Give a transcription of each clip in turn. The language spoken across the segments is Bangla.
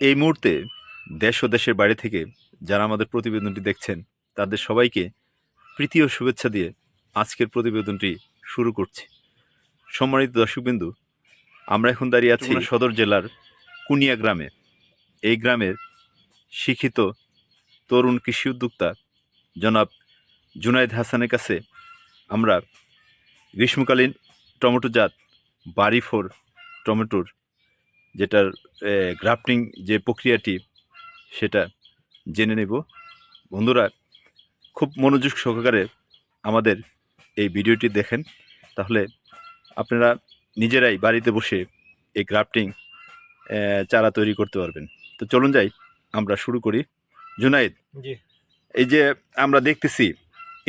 এই মুহূর্তে দেশ ও দেশের বাইরে থেকে যারা আমাদের প্রতিবেদনটি দেখছেন তাদের সবাইকে প্রীতি ও শুভেচ্ছা দিয়ে আজকের প্রতিবেদনটি শুরু করছি। সম্মানিত দর্শকবিন্দু আমরা এখন দাঁড়িয়ে আছি সদর জেলার কুনিয়া গ্রামে। এই গ্রামের শিক্ষিত তরুণ কৃষি উদ্যোক্তা জনাব জুনায়েদ হাসানের কাছে আমরা গ্রীষ্মকালীন টমেটো জাত বাড়ি ফোর টমেটোর যেটার গ্রাফটিং যে প্রক্রিয়াটি সেটা জেনে নেব। বন্ধুরা খুব মনোযোগ সহকারে আমাদের এই ভিডিওটি দেখেন। তাহলে আপনারা নিজেরাই বাড়িতে বসে এই গ্রাফটিং চারা তৈরি করতে পারবেন। তো চলুন যাই আমরা শুরু করি। জুনাইদ এই যে আমরা দেখতেছি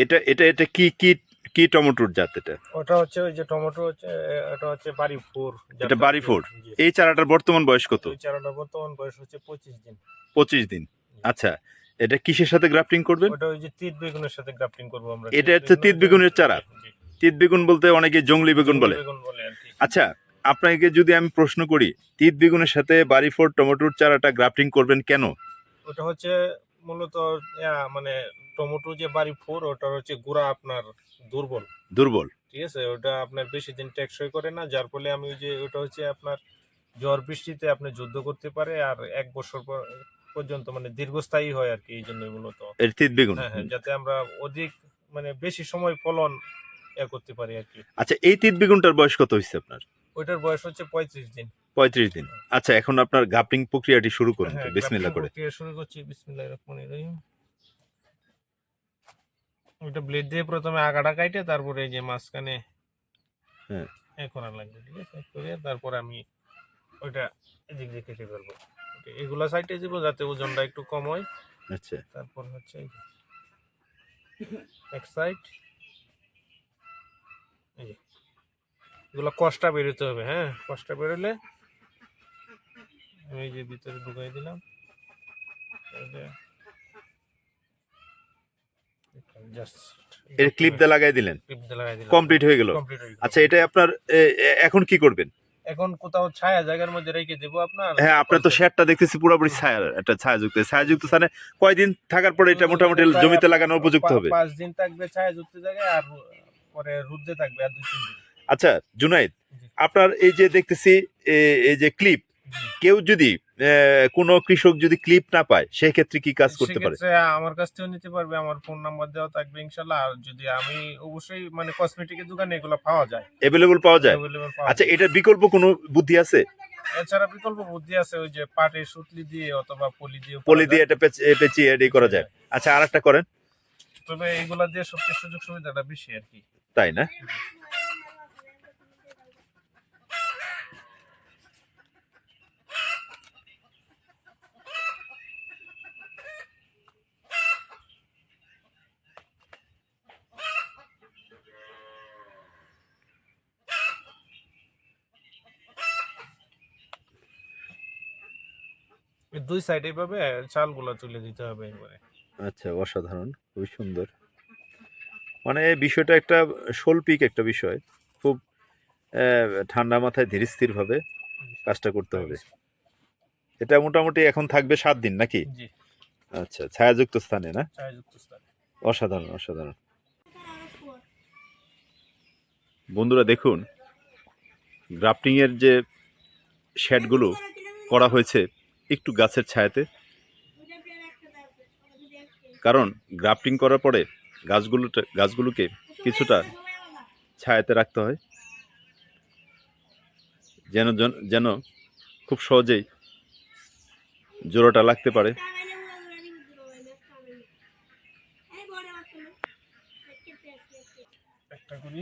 এটা এটা এটা কি কি কি টমেটোর জাত এটা? ওটা হচ্ছে ওই যে টমেটো হচ্ছে এটা হচ্ছে বাড়ি ফোর এটা বাড়ি ফোর? এই চারাটার বর্তমান বয়স কত? ওই চারাটা বর্তমান বয়স হচ্ছে পঁচিশ দিন। পঁচিশ দিন। আচ্ছা এটা কিসের সাথে গ্রাফটিং করবেন? ওটা ওই যে তিত বেগুনের সাথে গ্রাফটিং করব আমরা। এটা হচ্ছে তিত বেগুনের চারা? তিত বেগুন বলতে অনেকে জঙ্গলি বেগুন বলে। আচ্ছা আপনাকে যদি আমি প্রশ্ন করি তিত বেগুনের সাথে বাড়ি ফোর টমেটোর চারাটা গ্রাফটিং করবেন কেন? ওটা হচ্ছে মূলত মানে টমেটো যে বাড়ি ফোর ওটার হচ্ছে গুড়া আপনার দুর্বল। দুর্বল? ঠিক আছে ওটা আপনার বেশি দিন টেকসই করে না যার ফলে আমি ওই যে ওটা হচ্ছে আপনার ঝড় বৃষ্টিতে আপনি যুদ্ধ করতে পারে আর এক বছর পর- পর্যন্ত মানে দীর্ঘস্থায়ী হয় আর কি এই জন্যই মূলত। এর তিত বেগুন? হ্যাঁ হ্যাঁ যাতে আমরা অধিক মানে বেশি সময় ফলন এ করতে পারি আর কি। আচ্ছা এই তিত বেগুনটার বয়স কত হয়েছে আপনার? ওইটার বয়স হচ্ছে পঁয়ত্রিশ দিন। পঁয়ত্রিশ দিন। আচ্ছা এখন আপনার গ্রাফটিং প্রক্রিয়াটি শুরু করুন হ্যাঁ, বিসমিল্লা করে। প্রক্রিয়া শুরু করছি বিসমিল্লাহ রহমান রহিম। ওইটা ব্লেড দিয়ে প্রথমে আগাটা কাটে তারপরে এই যে মাঝখানে হ্যাঁ। এ করা লাগবে ঠিক আছে? করে তারপরে আমি ওইটা এদিক দিয়ে কেটে ফেলব। ওকে, এগুলা সাইডে দিব যাতে ওজনটা একটু কম হয়। আচ্ছা। তারপর হচ্ছে এই এক সাইড এই যে এগুলো কষ্টা বেরোতে হবে হ্যাঁ? কষ্টা বেরোলে আমি এই যে ভিতরে ঢুকাই দিলাম। এর ক্লিপ দিয়ে লাগাই দিলেন? কমপ্লিট হয়ে গেল। কমপ্লিট হয়ে গেল। আচ্ছা এটা আপনার এখন কি করবেন? এখন কোথাও ছায়া জায়গার মধ্যে রেখে দেবো আপনার। হ্যাঁ আপনার তো শেয়ারটা দেখতেছি পুরোপুরি ছায়া একটা ছায়াযুক্ত। ছায়াযুক্ত স্থানে কয়দিন থাকার পরে এটা মোটামুটি জমিতে লাগানোর উপযুক্ত হবে? পাঁচ দিন থাকবে ছায়া যুক্ত জায়গায় আর পরে রুদ্রে থাকবে আর দুই তিন দিন। আচ্ছা জুনাইদ আপনার এই যে দেখতেছি এ- এই যে ক্লিপ। কেউ যদি কোনো কৃষক যদি ক্লিপ না পায় সেই ক্ষেত্রে কি কাজ করতে পারে? আমার কাছ থেকেও নিতে পারবে আমার ফোন নাম্বার দেওয়া থাকবে ইনশাল্লাহ আর যদি আমি অবশ্যই মানে কসমেটিকের দোকানে এগুলো পাওয়া যায়। অ্যাভেলেবল পাওয়া যায়? আচ্ছা। এটার বিকল্প কোনো বুদ্ধি আছে? এছাড়া বিকল্প বুদ্ধি আছে ওই যে পাটের সুতলি দিয়ে অথবা পলি দিয়ে পলি দিয়ে এটা পেঁচ- পেঁচিয়ে এডি করা যায়। আচ্ছা আরেকটা করেন। তবে এগুলা দিয়ে সবচেয়ে সুযোগ সুবিধাটা বেশি আর কি। তাই না? দুই সাইডে ভাবে চালগুলো তুলে দিতে হবে আচ্ছা অসাধারণ খুবই সুন্দর। মানে এই বিষয়টা একটা শৈল্পিক একটা বিষয়। খুব ঠান্ডা মাথায় ধীর স্থির ভাবে কাজটা করতে হবে। এটা মোটামুটি এখন থাকবে সাত দিন নাকি? আচ্ছা ছায়াযুক্ত স্থানে না? অসাধারণ অসাধারণ। বন্ধুরা দেখুন গ্রাফটিং এর যে শেডগুলো করা হয়েছে একটু গাছের ছায়াতে। কারণ গ্রাফটিং করার পরে গাছগুলোতে গাছগুলোকে কিছুটা ছায়াতে রাখতে হয়। যেন যেন খুব সহজেই জোড়াটা লাগতে পারে। একটা করি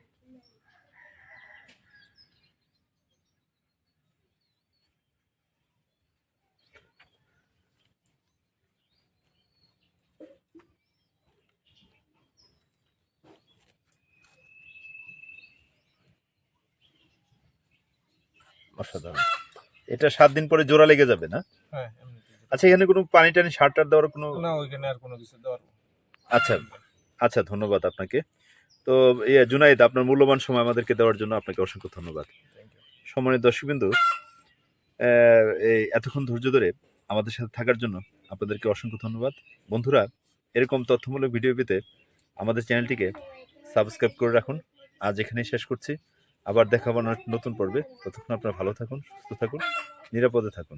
অসাধারণ। এটা সাত দিন পরে জোড়া লেগে যাবে না? হ্যাঁ আচ্ছা এখানে কোনো পানি টানি সার টার দেওয়ার কোনো না ওইখানে আর কোনো কিছু দেওয়ার আচ্ছা আচ্ছা ধন্যবাদ আপনাকে। তো ইয়ে জুনাইদ আপনার মূল্যবান সময় আমাদেরকে দেওয়ার জন্য আপনাকে অসংখ্য ধন্যবাদ. সম্মানিত দর্শকবিন্দু এই এতক্ষণ ধৈর্য ধরে আমাদের সাথে থাকার জন্য আপনাদেরকে অসংখ্য ধন্যবাদ। বন্ধুরা এরকম তথ্যমূলক ভিডিও পেতে আমাদের চ্যানেলটিকে সাবস্ক্রাইব করে রাখুন। আজ এখানেই শেষ করছি। আবার দেখাবো নতুন পর্বে। ততক্ষণ আপনারা ভালো থাকুন সুস্থ থাকুন নিরাপদে থাকুন।